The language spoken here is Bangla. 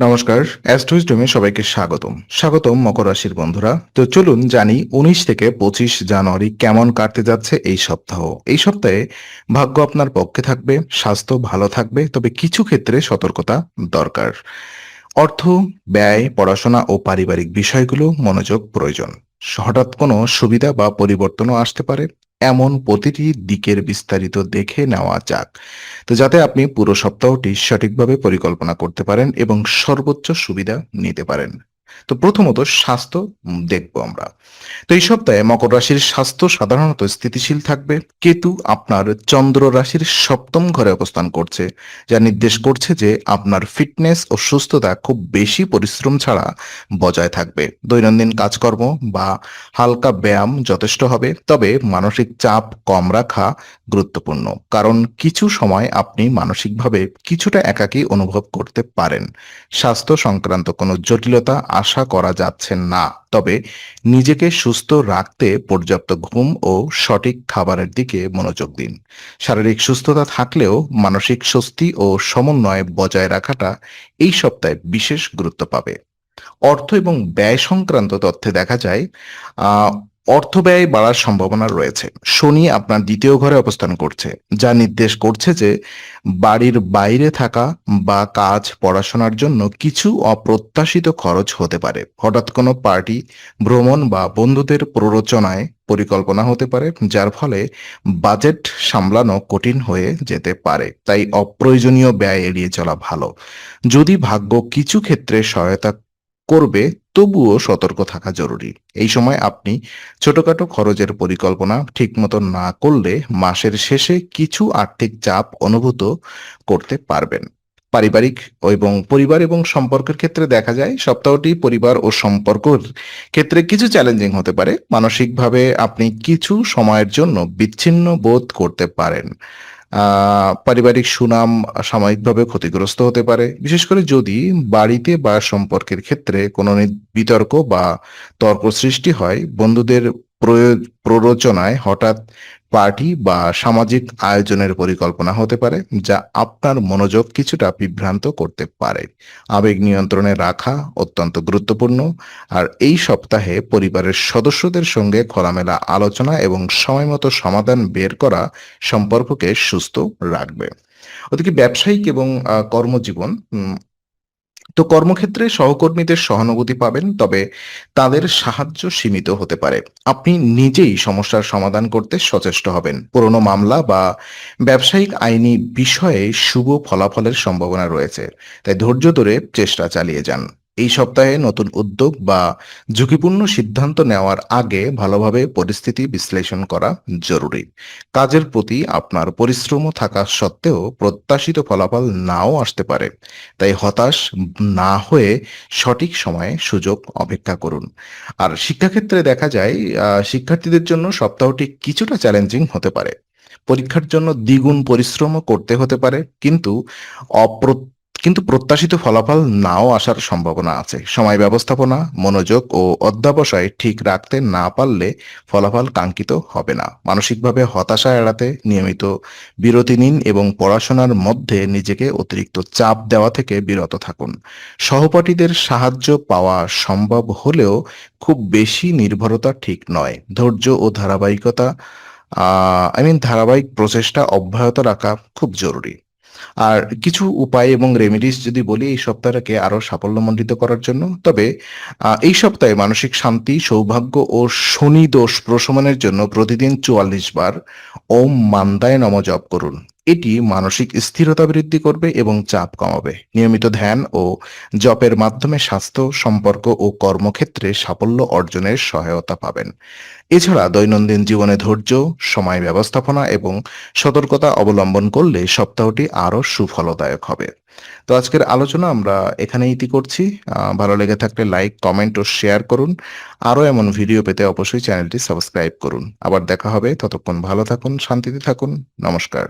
নমস্কার অ্যাস্ট্রোইস্টমে সবাইকে স্বাগতম। স্বাগতম মকর রাশির বন্ধুরা। তো চলুন জানি উনিশ থেকে পঁচিশ জানুয়ারি কেমন কাটতে যাচ্ছে এই সপ্তাহ। এই সপ্তাহে ভাগ্য আপনার পক্ষে থাকবে, স্বাস্থ্য ভালো থাকবে, তবে কিছু ক্ষেত্রে সতর্কতা দরকার। অর্থ, ব্যয়, পড়াশোনা ও পারিবারিক বিষয়গুলো মনোযোগ প্রয়োজন। হঠাৎ কোনো সুবিধা বা পরিবর্তনও আসতে পারে। এমন প্রতিটি দিকের বিস্তারিত দেখে নেওয়া যাক। তো যাতে আপনি পুরো সপ্তাহটি সঠিকভাবে পরিকল্পনা করতে পারেন এবং সর্বোচ্চ সুবিধা নিতে পারেন। তো প্রথমত স্বাস্থ্য দেখব আমরা। তো এই সপ্তাহে মকর রাশির স্বাস্থ্য সাধারণত স্থিতিশীল থাকবে। কেতু আপনার চন্দ্র রাশির সপ্তম ঘরে অবস্থান করছে, যা নির্দেশ করছে যে আপনার ফিটনেস ও সুস্থতা খুব বেশি পরিশ্রম ছাড়া বজায় থাকবে। দৈনন্দিন কাজকর্ম বা হালকা ব্যায়াম যথেষ্ট হবে, তবে মানসিক চাপ কম রাখা গুরুত্বপূর্ণ, কারণ কিছু সময় আপনি মানসিকভাবে কিছুটা একাকী অনুভব করতে পারেন। স্বাস্থ্য সংক্রান্ত কোনো জটিলতা আশা করা যাচ্ছে না। তবে নিজেকে সুস্থ রাখতে পর্যাপ্ত ঘুম ও সঠিক খাবারের দিকে মনোযোগ দিন। শারীরিক সুস্থতা থাকলেও মানসিক স্বস্তি ও সমন্বয় বজায় রাখাটা এই সপ্তাহে বিশেষ গুরুত্ব পাবে। অর্থ এবং ব্যয় সংক্রান্ত তথ্যে দেখা যায় অর্থ ব্যয় বাড়ার সম্ভাবনা রয়েছে। শনি আপনার দ্বিতীয় ঘরে অবস্থান করছে, যা নির্দেশ করছে যে বাড়ির বাইরে থাকা বা কাজ পড়াশোনার জন্য কিছু অপ্রত্যাশিত খরচ হতে পারে। হঠাৎ কোনো পার্টি, ভ্রমণ বা বন্ধুদের প্ররোচনায় পরিকল্পনা হতে পারে, যার ফলে বাজেট সামলানো কঠিন হয়ে যেতে পারে। তাই অপ্রয়োজনীয় ব্যয় এড়িয়ে চলা ভালো। যদি ভাগ্য কিছু ক্ষেত্রে সহায়তা করবে, তবুও সতর্ক থাকা জরুরি। এই সময় আপনি ছোটখাটো খরচের পরিকল্পনা ঠিকমতো না করলে মাসের শেষে কিছু আর্থিক চাপ অনুভূত করতে পারবেন। পারিবারিক এবং পরিবার এবং সম্পর্কের ক্ষেত্রে দেখা যায়, সপ্তাহটি পরিবার ও সম্পর্কের ক্ষেত্রে কিছু চ্যালেঞ্জিং হতে পারে। মানসিকভাবে আপনি কিছু সময়ের জন্য বিচ্ছিন্ন বোধ করতে পারেন। পারিবারিক সুনাম সাময়িকভাবে ক্ষতিগ্রস্ত হতে পারে। বিশেষ করে যদি বাড়িতে বা সম্পর্কের ক্ষেত্রে কোনো বিতর্ক বা তর্ক সৃষ্টি হয়, বন্ধুদের প্ররোচনায় হঠাৎ পার্টি বা সামাজিক আয়োজনের পরিকল্পনা হতে পারে, যা আপনার মনোযোগ কিছুটা বিভ্রান্ত করতে পারে। আবেগ নিয়ন্ত্রণে রাখা অত্যন্ত গুরুত্বপূর্ণ, আর এই সপ্তাহে পরিবারের সদস্যদের সঙ্গে খোলামেলা আলোচনা এবং সময়মতো সমাধান বের করা সম্পর্ককে সুস্থ রাখবে। ওদিকে ব্যবসায়িক এবং কর্মজীবন তো কর্মক্ষেত্রে সহকর্মীদের সহানুভূতি পাবেন, তবে তাদের সাহায্য সীমিত হতে পারে। আপনি নিজেই সমস্যার সমাধান করতে সচেষ্ট হবেন। পুরনো মামলা বা ব্যবসায়িক আইনি বিষয়ে শুভ ফলাফলের সম্ভাবনা রয়েছে, তাই ধৈর্য ধরে চেষ্টা চালিয়ে যান। এই সপ্তাহে নতুন উদ্যোগ বা ঝুঁকিপূর্ণ সিদ্ধান্ত নেওয়ার আগে ভালোভাবে পরিস্থিতি বিশ্লেষণ করা জরুরি। কাজের প্রতি আপনার পরিশ্রম থাকা সত্ত্বেও প্রত্যাশিত ফলাফল নাও আসতে পারে। তাই হতাশ না হয়ে সঠিক সময়ে সুযোগ অপেক্ষা করুন। আর শিক্ষাক্ষেত্রে দেখা যায় শিক্ষার্থীদের জন্য সপ্তাহটি কিছুটা চ্যালেঞ্জিং হতে পারে। পরীক্ষার জন্য দ্বিগুণ পরিশ্রমও করতে হতে পারে, কিন্তু অপ্র কিন্তু প্রত্যাশিত ফলাফল নাও আসার সম্ভাবনা আছে। সময় ব্যবস্থাপনা, মনোযোগ ও অধ্যাবসায় ঠিক রাখতে না পারলে ফলাফল কাঙ্ক্ষিত হবে না। মানসিকভাবে হতাশা এড়াতে নিয়মিত বিরতি নিন এবং পড়াশোনার মধ্যে নিজেকে অতিরিক্ত চাপ দেওয়া থেকে বিরত থাকুন। সহপাঠীদের সাহায্য পাওয়া সম্ভব হলেও খুব বেশি নির্ভরতা ঠিক নয়। ধৈর্য ও ধারাবাহিকতা আই মিন ধারাবাহিক প্রচেষ্টা অব্যাহত রাখা খুব জরুরি। আর কিছু উপায় এবং রেমিডিস যদি বলি এই সপ্তাহটাকে আরও সাফল্যমণ্ডিত করার জন্য, তবে এই সপ্তাহে মানসিক শান্তি, সৌভাগ্য ও শনি দোষ প্রশমনের জন্য প্রতিদিন চুয়াল্লিশ বার ওম মান্দায় নম জপ করুন। এটি মানসিক স্থিরতা বৃদ্ধি করবে এবং চাপ কমাবে। নিয়মিত ধ্যান ও জপের মাধ্যমে স্বাস্থ্য, সম্পর্ক ও কর্মক্ষেত্রে সাফল্য অর্জনের সহায়তা পাবেন। এছাড়া দৈনন্দিন জীবনে ধৈর্য, সময় ব্যবস্থাপনা এবং সতর্কতা অবলম্বন করলে সপ্তাহটি আরও সুফলদায়ক হবে। তো আজকের আলোচনা আমরা এখানে ইতি করছি। ভালো লেগে থাকলে লাইক, কমেন্ট ও শেয়ার করুন। আরও এমন ভিডিও পেতে অবশ্যই চ্যানেলটি সাবস্ক্রাইব করুন। আবার দেখা হবে। ততক্ষণ ভালো থাকুন, শান্তিতে থাকুন। নমস্কার।